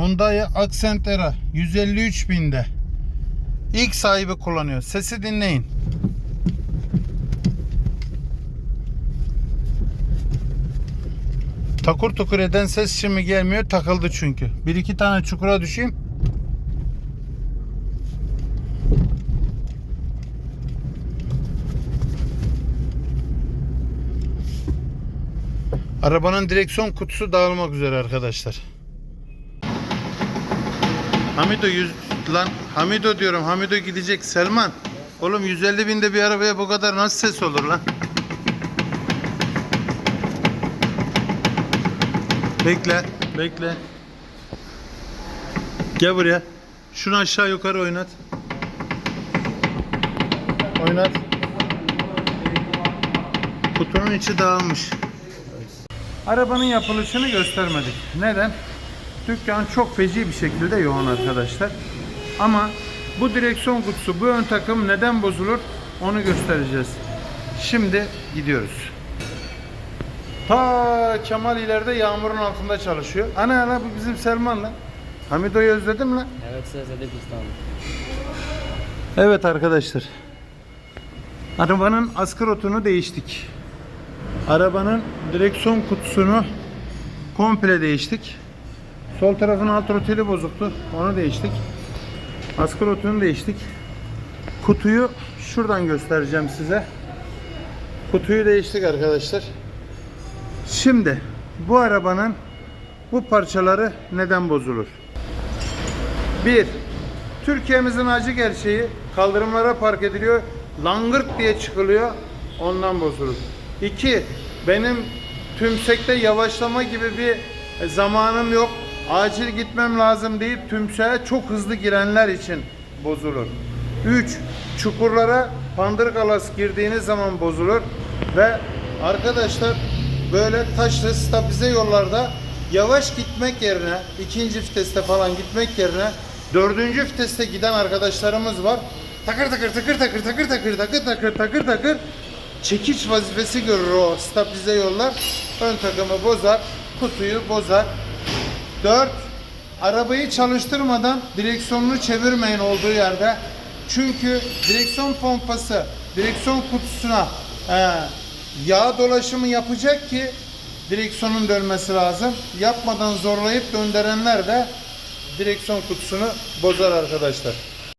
Hyundai Accent Era 153 binde. İlk sahibi kullanıyor. Sesi dinleyin. Takur tukur eden ses şimdi gelmiyor. Takıldı çünkü. Bir iki tane çukura düşeyim. Arabanın direksiyon kutusu dağılmak üzere arkadaşlar. Hamido 100 lan Hamido diyorum Hamido gidecek Selman. Oğlum 150 binde bir arabaya bu kadar nasıl ses olur lan? Bekle, bekle. Gel buraya. Şunu aşağı yukarı oynat. Oynat. Kutunun içi dağılmış. Arabanın yapılışını göstermedik. Neden? Dükkan çok feci bir şekilde yoğun arkadaşlar. Ama bu direksiyon kutusu, bu ön takım neden bozulur onu göstereceğiz. Şimdi gidiyoruz. Ta Kemal ileride yağmurun altında çalışıyor. Ana ana bu bizim Selman'la. Hamido'yu özledim lan. Evet size de İstanbul. Evet arkadaşlar. Arabanın askı rotunu değiştik. Arabanın direksiyon kutusunu komple değiştik. Sol tarafın alt roteli bozuktu. Onu değiştik. Askı rotunu değiştik. Kutuyu şuradan göstereceğim size. Kutuyu değiştik arkadaşlar. Şimdi bu arabanın bu parçaları neden bozulur? 1. Türkiye'mizin acı gerçeği kaldırımlara park ediliyor. Langırt diye çıkılıyor. Ondan bozulur. 2. Benim tümsekte yavaşlama gibi bir zamanım yok. Acil gitmem lazım deyip tümseğe çok hızlı girenler için bozulur. 3. Çukurlara pandır galas girdiğiniz zaman bozulur. Ve arkadaşlar böyle taşlı stabilize yollarda yavaş gitmek yerine ikinci viteste falan gitmek yerine dördüncü viteste giden arkadaşlarımız var. Takır takır takır takır takır takır takır takır takır takır çekiç vazifesi görür o stabilize yollar. Ön takımı bozar, kutuyu bozar. 4. Arabayı çalıştırmadan direksiyonunu çevirmeyin olduğu yerde. Çünkü direksiyon pompası direksiyon kutusuna e, yağ dolaşımı yapacak ki direksiyonun dönmesi lazım. Yapmadan zorlayıp döndürenler de direksiyon kutusunu bozar arkadaşlar.